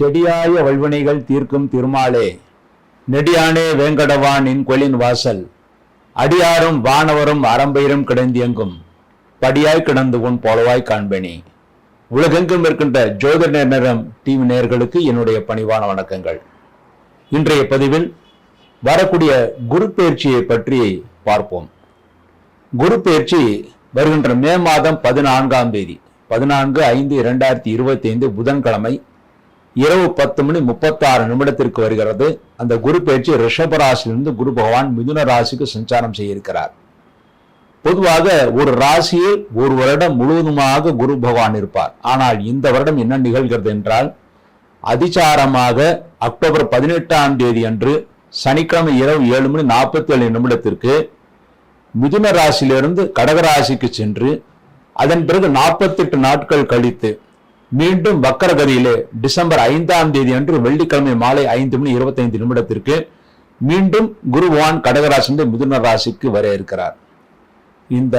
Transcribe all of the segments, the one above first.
செடியாய வல்வினைகள் தீர்க்கும் திருமாலே. நெடியானே வேங்கடவானின் கொலின் வாசல். அடியாரும் வானவரும் அறம்பயிரும் கிடந்தியங்கும். படியாய் கிடந்து உன் போலவாய் காண்பேனே. உலகெங்கும் இருக்கின்ற ஜோதிட நேரம் டிவி நேர்களுக்கு என்னுடைய பணிவான வணக்கங்கள். இன்றைய பதிவில் வரக்கூடிய குரு பயிற்சியை பற்றி பார்ப்போம். குரு பயிற்சி வருகின்ற மே மாதம் பதினான்காம் தேதி பதினான்கு ஐந்து இரண்டாயிரத்தி இருபத்தி ஐந்து புதன்கிழமை இரவு பத்து மணி முப்பத்தாறு நிமிடத்திற்கு வருகிறது. அந்த குரு பயிற்சி ரிஷப ராசியிலிருந்து குரு பகவான் மிதுன ராசிக்கு சஞ்சாரம் செய்திருக்கிறார். பொதுவாக ஒரு ராசியில் ஒரு வருடம் முழுவதுமாக குரு பகவான் இருப்பார். ஆனால் இந்த வருடம் என்ன நிகழ்கிறது என்றால் அதிசாரமாக அக்டோபர் பதினெட்டாம் தேதி அன்று சனிக்கிழமை இரவு ஏழு மணி நாற்பத்தி ஏழு நிமிடத்திற்கு மிதுன ராசியிலிருந்து கடக ராசிக்கு சென்று அதன் பிறகு நாற்பத்தெட்டு நாட்கள் கழித்து மீண்டும் வக்கரகதியிலே டிசம்பர் ஐந்தாம் தேதி அன்று வெள்ளிக்கிழமை மாலை ஐந்து மணி இருபத்தைந்து நிமிடத்திற்கு மீண்டும் குருவான் பகவான் மிதுன ராசிக்கு வர இருக்கிறார். இந்த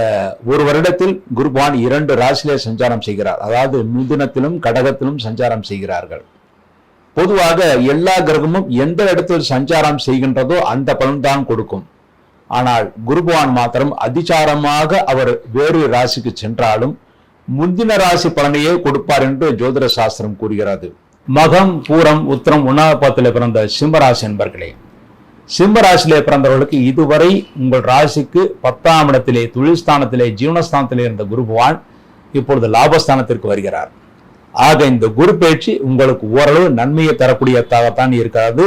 ஒரு வருடத்தில் குருவான் இரண்டு ராசியிலே சஞ்சாரம் செய்கிறார். அதாவது மிதுனத்திலும் கடகத்திலும் சஞ்சாரம் செய்கிறார்கள். பொதுவாக எல்லா கிரகமும் எந்த இடத்தில் சஞ்சாரம் செய்கின்றதோ அந்த பலன்தான் கொடுக்கும். ஆனால் குருபவான் மாத்திரம் அதிசாரமாக அவர் வேறு ராசிக்கு சென்றாலும் முந்தின ராசி பலனையே கொடுப்பார் என்று ஜோதிட சாஸ்திரம் கூறுகிறது. மகம் பூரம் உத்திரம் உணவப்பத்தில் பிறந்த சிம்மராசி என்பர்களே. சிம்மராசியிலே பிறந்தவர்களுக்கு இதுவரை உங்கள் ராசிக்கு பத்தாம் இடத்திலே தொழில்ஸ்தானத்திலே ஜீவனஸ்தானத்திலே இருந்த குரு பகவான் இப்பொழுது லாபஸ்தானத்திற்கு வருகிறார். ஆக இந்த குரு பயிற்சி உங்களுக்கு ஓரளவு நன்மையை தரக்கூடியதாகத்தான் இருக்கிறது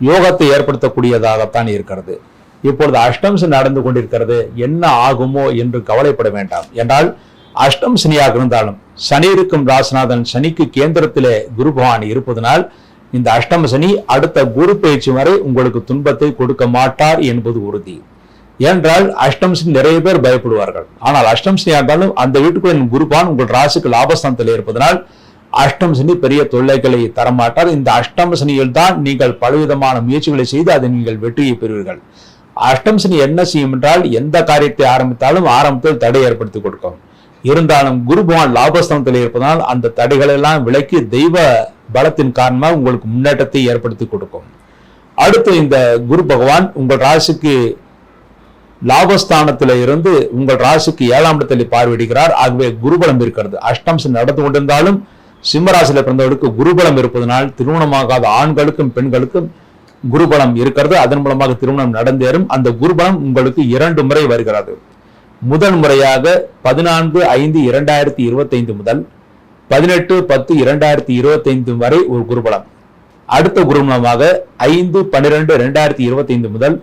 யோகத்தை ஏற்படுத்தக்கூடியதாகத்தான் இருக்கிறது. இப்பொழுது அஷ்டம்ஸ் நடந்து கொண்டிருக்கிறது என்ன ஆகுமோ என்று கவலைப்பட வேண்டாம். என்றால் அஷ்டம் சனியாக இருந்தாலும் சனி இருக்கும் ராசிநாதன் சனிக்கு கேந்திரத்திலே குரு பகவான் இருப்பதனால் இந்த அஷ்டம சனி அடுத்த குரு பயிற்சி வரை உங்களுக்கு துன்பத்தை கொடுக்க மாட்டார் என்பது உறுதி. ஏனென்றால் அஷ்டம் சனி நிறைய பேர் பயப்படுவார்கள். ஆனால் அஷ்டம் சனியாக இருந்தாலும் அந்த வீட்டுக்குள்ள குருபான் உங்கள் ராசிக்கு லாபஸ்தானத்தில் இருப்பதனால் அஷ்டம் சனி பெரிய தொல்லைகளை தரமாட்டார். இந்த அஷ்டம சனியில் தான் நீங்கள் பலவிதமான முயற்சிகளை செய்து அதை நீங்கள் வெற்றியை பெறுவீர்கள். அஷ்டம் சனி என்ன செய்யும் என்றால் எந்த காரியத்தை ஆரம்பித்தாலும் ஆரம்பத்தில் தடை ஏற்படுத்தி கொடுக்கும். இருந்தாலும் குரு பகவான் லாபஸ்தானத்தில் இருப்பதால் அந்த தடைகள் எல்லாம் விலக்கி தெய்வ பலத்தின் காரணமாக உங்களுக்கு முன்னேற்றத்தை ஏற்படுத்தி கொடுக்கும். அடுத்து இந்த குரு பகவான் உங்கள் ராசிக்கு லாபஸ்தானத்தில் இருந்து உங்கள் ராசிக்கு ஏழாம் இடத்தில் பார்வையிடுகிறார். ஆகவே குருபலம் இருக்கிறது. அஷ்டம் நடந்து கொண்டிருந்தாலும் சிம்மராசியில் பிறந்தவர்களுக்கு குருபலம் இருப்பதனால் திருமணமாகாத ஆண்களுக்கும் பெண்களுக்கும் குருபலம் இருக்கிறது. அதன் மூலமாக திருமணம் நடந்தேறும். அந்த குருபலம் உங்களுக்கு இரண்டு முறை வருகிறது. முதன் முறையாக பதினான்கு ஐந்து இரண்டாயிரத்தி இருபத்தைந்து முதல் பதினெட்டு பத்து இரண்டாயிரத்தி இருபத்தைந்து வரை ஒரு குருபலம். அடுத்த குருமலமாக ஐந்து பன்னிரெண்டு ரெண்டாயிரத்தி இருபத்தைந்து முதல்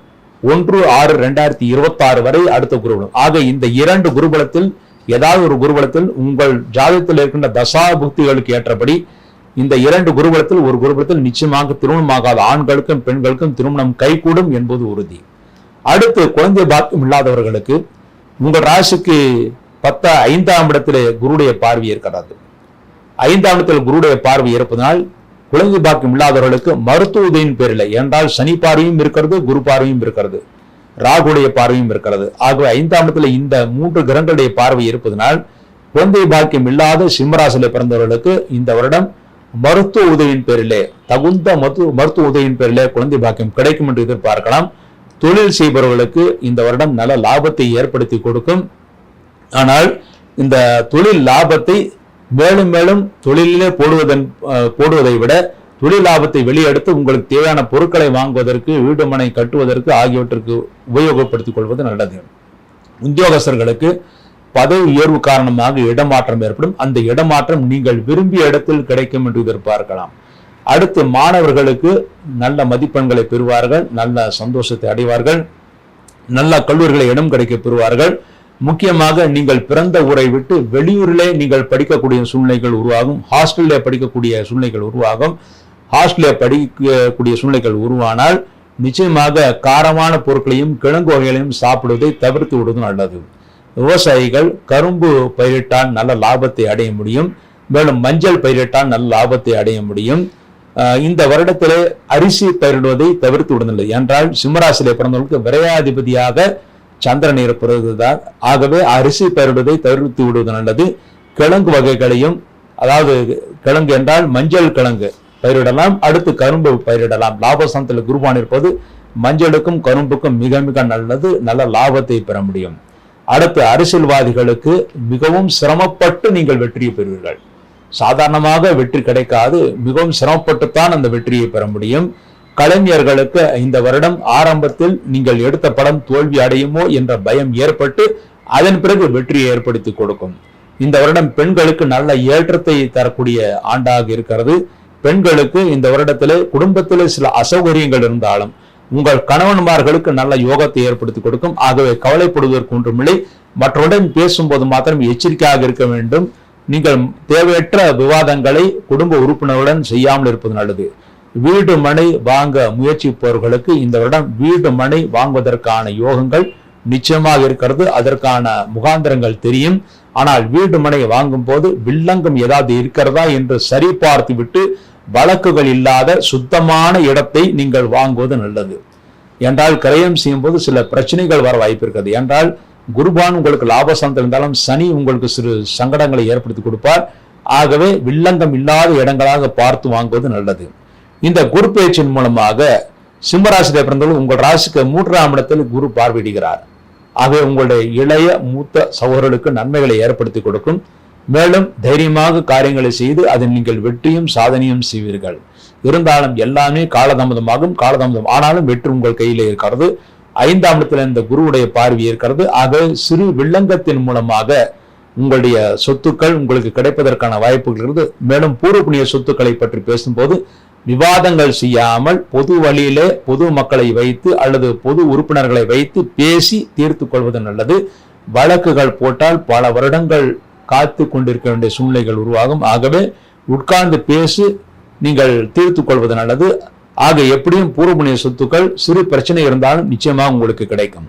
ஒன்று ஆறு ரெண்டாயிரத்தி இருபத்தாறு வரை அடுத்த குருபலம். ஆக இந்த இரண்டு குருபலத்தில் ஏதாவது ஒரு குருபலத்தில் உங்கள் ஜாதகத்தில் இருக்கின்ற தசா புக்திகளுக்கு ஏற்றபடி இந்த இரண்டு குருபலத்தில் ஒரு குருபலத்தில் நிச்சயமாக திருமணமாகாத ஆண்களுக்கும் பெண்களுக்கும் திருமணம் கைகூடும் என்பது உறுதி. அடுத்து குழந்தை பாக்கியம் இல்லாதவர்களுக்கு உங்கள் ராசிக்கு பத்த ஐந்தாம் இடத்திலே குருடைய பார்வை இருக்கிறது ஐந்தாம் இடத்தில் குருடைய பார்வை இருப்பதனால் குழந்தை பாக்கியம் இல்லாதவர்களுக்கு மருத்துவ உதவியின் பேரில் என்றால் சனி பார்வையும் இருக்கிறது குரு பார்வையும் இருக்கிறது. ராகுடைய பார்வையும் இருக்கிறது. ஆகவே ஐந்தாம் இடத்துல இந்த மூன்று கிரகங்களுடைய பார்வை இருப்பதனால் குழந்தை பாக்கியம் இல்லாத சிம்மராசில பிறந்தவர்களுக்கு இந்த வருடம் மருத்துவ உதவியின் பேரிலே தகுந்த மருத்துவ மருத்துவ உதவியின் பேரிலே குழந்தை பாக்கியம் கிடைக்கும் என்று எதிர்பார்க்கலாம். தொழில் செய்பவர்களுக்கு இந்த வருடம் நல்ல லாபத்தை ஏற்படுத்தி கொடுக்கும். ஆனால் இந்த தொழில் லாபத்தை மேலும் மேலும் தொழிலே போடுவதன் போடுவதை விட தொழில் லாபத்தை வெளியெடுத்து உங்களுக்கு தேவையான பொருட்களை வாங்குவதற்கு வீடு மனை கட்டுவதற்கு ஆகியவற்றுக்கு உபயோகப்படுத்திக் கொள்வது நல்லது. உத்தியோகஸ்தர்களுக்கு பதவி உயர்வு காரணமாக இடமாற்றம் ஏற்படும். அந்த இடமாற்றம் நீங்கள் விரும்பிய இடத்தில் கிடைக்கும் என்று எதிர்பார்க்கலாம். அடுத்து மாணவர்களுக்கு நல்ல மதிப்பெண்களை பெறுவார்கள் நல்ல சந்தோஷத்தை அடைவார்கள் நல்ல கல்லூரிகளை இடம் கிடைக்க பெறுவார்கள். முக்கியமாக நீங்கள் பிறந்த ஊரை விட்டு வெளியூரிலே நீங்கள் படிக்கக்கூடிய சூழ்நிலைகள் உருவாகும் ஹாஸ்டலில் படிக்கக்கூடிய சூழ்நிலைகள் உருவாகும். ஹாஸ்டலில் படிக்கக்கூடிய சூழ்நிலைகள் உருவானால் நிச்சயமாக காரமான பொருட்களையும் கிழங்கு வகைகளையும் சாப்பிடுவதை தவிர்த்து விடுவது நல்லது. விவசாயிகள் கரும்பு பயிரிட்டால் நல்ல லாபத்தை அடைய முடியும் மேலும் மஞ்சள் பயிரிட்டால் நல்ல லாபத்தை அடைய முடியும். இந்த வருடத்திலே அரிசி பயிரிடுவதை தவிர்த்து விடுதில்லை என்றால் சிம்மராசியிலே பிறந்தவர்களுக்கு விரையாதிபதியாக சந்திரன் இருப்பதுதான் ஆகவே அரிசி பயிரிடுவதை தவிர்த்து விடுவது நல்லது. கிழங்கு வகைகளையும் அதாவது கிழங்கு என்றால் மஞ்சள் கிழங்கு பயிரிடலாம். அடுத்து கரும்பு பயிரிடலாம். லாபஸ்தானத்தில் குருபான் இருப்பது மஞ்சளுக்கும் கரும்புக்கும் மிக மிக நல்லது. நல்ல லாபத்தை பெற முடியும். அடுத்து அரசியல்வாதிகளுக்கு மிகவும் சிரமப்பட்டு நீங்கள் வெற்றியை பெறுவீர்கள். சாதாரணமாக வெற்றி கிடைக்காது. மிகவும் சிரமப்பட்டுத்தான் அந்த வெற்றியை பெற முடியும். கலைஞர்களுக்கு இந்த வருடம் ஆரம்பத்தில் நீங்கள் எடுத்த படம் தோல்வி அடையுமோ என்ற பயம் ஏற்பட்டு அதன் பிறகு வெற்றியை ஏற்படுத்தி கொடுக்கும். இந்த வருடம் பெண்களுக்கு நல்ல ஏற்றத்தை தரக்கூடிய ஆண்டாக இருக்கிறது. பெண்களுக்கு இந்த வருடத்திலே குடும்பத்திலே சில அசௌகரியங்கள் இருந்தாலும் உங்கள் கணவன்மார்களுக்கு நல்ல யோகத்தை ஏற்படுத்தி கொடுக்கும். ஆகவே கவலைப்படுவதற்கு ஒன்றுமில்லை. மற்றவுடன் பேசும்போது மாத்திரம் எச்சரிக்கையாக இருக்க வேண்டும். நீங்கள் தேவையற்ற விவாதங்களை குடும்ப உறுப்பினருடன் செய்யாமல் இருப்பது நல்லது. வீடு மனை வாங்க முயற்சிப்பவர்களுக்கு இந்த வருடம் வீடு மனை வாங்குவதற்கான யோகங்கள் நிச்சயமாக இருக்கிறது. அதற்கான முகாந்திரங்கள் தெரியும். ஆனால் வீடு மனை வாங்கும் போது வில்லங்கம் ஏதாவது இருக்கிறதா என்று சரிபார்த்து விட்டு வழக்குகள் இல்லாத சுத்தமான இடத்தை நீங்கள் வாங்குவது நல்லது. என்றால் கிரயம் செய்யும் போது சில பிரச்சனைகள் வர வாய்ப்பு இருக்கிறது. என்றால் குருபான் உங்களுக்கு லாபஸ்தானத்தில் இருந்தாலும் சனி உங்களுக்கு சிறு சங்கடங்களை ஏற்படுத்தி கொடுப்பார். ஆகவே வில்லங்கம் இல்லாத இடங்களாக பார்த்து வாங்குவது நல்லது. இந்த குரு பேச்சின் மூலமாக சிம்மராசியை பிறந்தவர்கள் உங்கள் ராசிக்கு மூன்றாம் இடத்தில் குரு பார்வையிடுகிறார். ஆகவே உங்களுடைய இளைய மூத்த சகோதரர்களுக்கு நன்மைகளை ஏற்படுத்தி கொடுக்கும். மேலும் தைரியமாக காரியங்களை செய்து அதில் நீங்கள் வெற்றியும் சாதனையும் செய்வீர்கள். இருந்தாலும் எல்லாமே காலதாமதமாகும். காலதாமதம் ஆனாலும் வெற்றி உங்கள் கையில் இருக்கிறது. ஐந்தாம் இடத்துல இந்த குருவுடைய பார்வை இருக்கிறது. ஆக சிறு வில்லங்கத்தின் மூலமாக உங்களுடைய சொத்துக்கள் உங்களுக்கு கிடைப்பதற்கான வாய்ப்புகள் இருக்குது. மேலும் பூர்வ புண்ணிய சொத்துக்களை பற்றி பேசும்போது விவாதங்கள் செய்யாமல் பொது வழியிலே பொது மக்களை வைத்து அல்லது பொது உறுப்பினர்களை வைத்து பேசி தீர்த்து கொள்வது நல்லது. வழக்குகள் போட்டால் பல வருடங்கள் காத்து கொண்டிருக்க வேண்டிய சூழ்நிலைகள் உருவாகும். ஆகவே உட்கார்ந்து பேசி நீங்கள் தீர்த்து கொள்வது நல்லது. ஆக எப்படியும் பூர்வபுண்ணிய சொத்துக்கள் சிறு பிரச்சனை இருந்தாலும் நிச்சயமாக உங்களுக்கு கிடைக்கும்.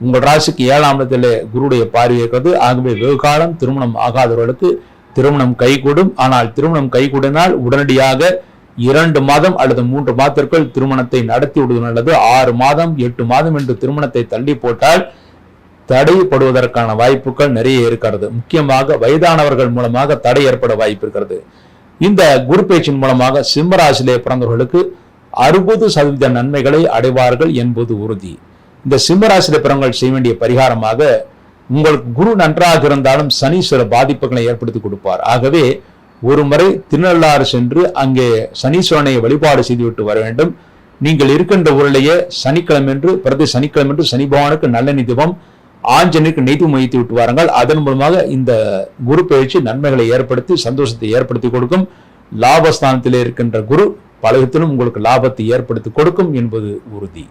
உங்கள் ராசிக்கு ஏழாம் இடத்திலே குருடைய பார்வை இருக்கிறது. ஆகவே வெகு காலம் திருமணம் ஆகாதவர்களுக்கு திருமணம் கைகூடும். ஆனால் திருமணம் கைகூடினால் உடனடியாக இரண்டு மாதம் அல்லது மூன்று மாதத்திற்குள் திருமணத்தை நடத்தி விடுவது நல்லது. ஆறு மாதம் எட்டு மாதம் என்று திருமணத்தை தள்ளி போட்டால் தடைப்படுவதற்கான வாய்ப்புகள் நிறைய இருக்கிறது. முக்கியமாக வயதானவர்கள் மூலமாக தடை ஏற்பட வாய்ப்பு இருக்கிறது. இந்த குரு பேச்சின் மூலமாக சிம்மராசிலே பிறந்தவர்களுக்கு அறுபது சதவீத நன்மைகளை அடைவார்கள் என்பது உறுதி. இந்த சிம்மராசிலே பிறங்கள் செய்ய வேண்டிய பரிகாரமாக உங்களுக்கு குரு நன்றாக இருந்தாலும் சனி சில பாதிப்புகளை ஏற்படுத்தி கொடுப்பார். ஆகவே ஒரு முறை திருநள்ளாறு சென்று அங்கே சனீஸ்வரனை வழிபாடு செய்துவிட்டு வர வேண்டும். நீங்கள் இருக்கின்ற ஊரிலேயே சனிக்கிழமை என்று பிரதி சனிக்கிழமை சனி பகவானுக்கு நல்ல நிதிபம் ஆஞ்சனுக்கு நெய்து வைத்து விட்டு வாருங்கள். அதன் மூலமாக இந்த குரு பயிற்சி நன்மைகளை ஏற்படுத்தி சந்தோஷத்தை ஏற்படுத்தி கொடுக்கும். லாபஸ்தானத்தில் இருக்கின்ற குரு பலகத்திலும் உங்களுக்கு லாபத்தை ஏற்படுத்தி கொடுக்கும் என்பது உறுதி.